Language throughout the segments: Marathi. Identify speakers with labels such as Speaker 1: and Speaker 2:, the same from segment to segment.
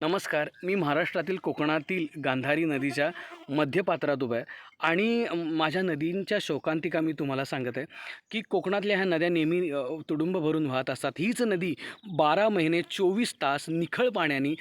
Speaker 1: नमस्कार मी महाराष्ट्रातील कोकणातील गांधारी नदीच्या मध्यपात्रात उभं आहे. आणि माझ्या नदींच्या शोकांतिका मी तुम्हाला सांगत आहे की कोकणातल्या ह्या नद्या नेहमी तुडुंब भरून वाहत असतात. हीच नदी बारा महिने चोवीस तास निखळ पाण्याने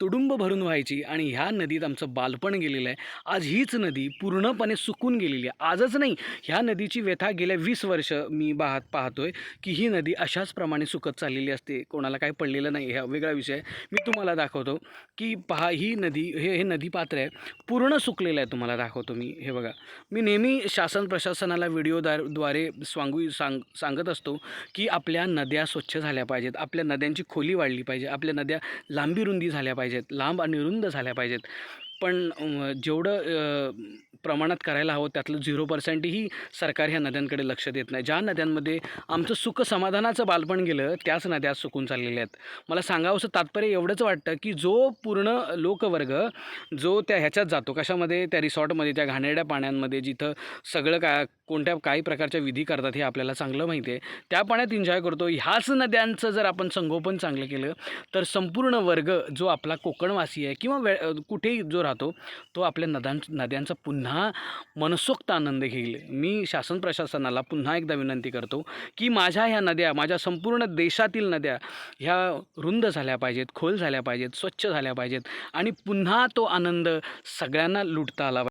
Speaker 1: तुडुंब भरून व्हायची आणि ह्या नदीत आमचं बालपण गेलेलं आहे. आज हीच नदी पूर्णपणे सुकून गेलेली आहे. आजच नाही ह्या नदीची व्यथा गेल्या वीस वर्ष मी पाहत पाहतोय की ही नदी अशाच प्रमाणे सुकत चाललेली असते. कोणाला काही पडलेलं नाही हा वेगळा विषय मी तुम्हाला दाखवतो की पहा ही नदी हे हे नदीपात्र आहे. पूर्ण चुकलेलं आहे तुम्हाला दाखवतो मी. हे बघा. मी नेहमी शासन प्रशासनाला व्हिडिओद्वारद्वारे सांगू सांग सांगत असतो की आपल्या नद्या स्वच्छ झाल्या पाहिजेत आपल्या नद्यांची खोली वाढली पाहिजे आपल्या नद्या लांबी रुंदी झाल्या पाहिजेत लांब आणि रुंद झाल्या पाहिजेत. पण जेवढं प्रमाणात करायला हवं त्यातलं झिरो पर्सेंटही सरकार ह्या नद्यांकडे लक्ष देत नाही. ज्या नद्यांमध्ये आमचं सुख समाधानाचं बालपण गेलं त्याच नद्या सुकून चाललेल्या आहेत. मला सांगावंसं तात्पर्य एवढंच वाटतं की जो पूर्ण लोकवर्ग जो त्या ह्याच्यात जातो कशामध्ये त्या रिसॉर्टमध्ये त्या घाणेरड्या पाण्यांमध्ये जिथं सगळं काय कोणत्या काही प्रकारच्या विधी करतात हे आपल्याला चांगलं माहिती आहे त्या पाण्यात एन्जॉय करतो. ह्याच नद्यांचं जर आपण संगोपन चांगलं केलं तर संपूर्ण वर्ग जो आपला कोकणवासी आहे किंवा वे कुठेही जो राहतो तो आपल्या नद्यां नद्यांचा पुन्हा मनसोक्त आनंद घेईल. मी शासन प्रशासनाला पुन्हा एकदा विनंती करतो की माझ्या ह्या नद्या माझ्या संपूर्ण देशातील नद्या ह्या रुंद झाल्या पाहिजेत खोल झाल्या पाहिजेत स्वच्छ झाल्या पाहिजेत आणि पुन्हा तो आनंद सगळ्यांना लुटता आला पाहिजे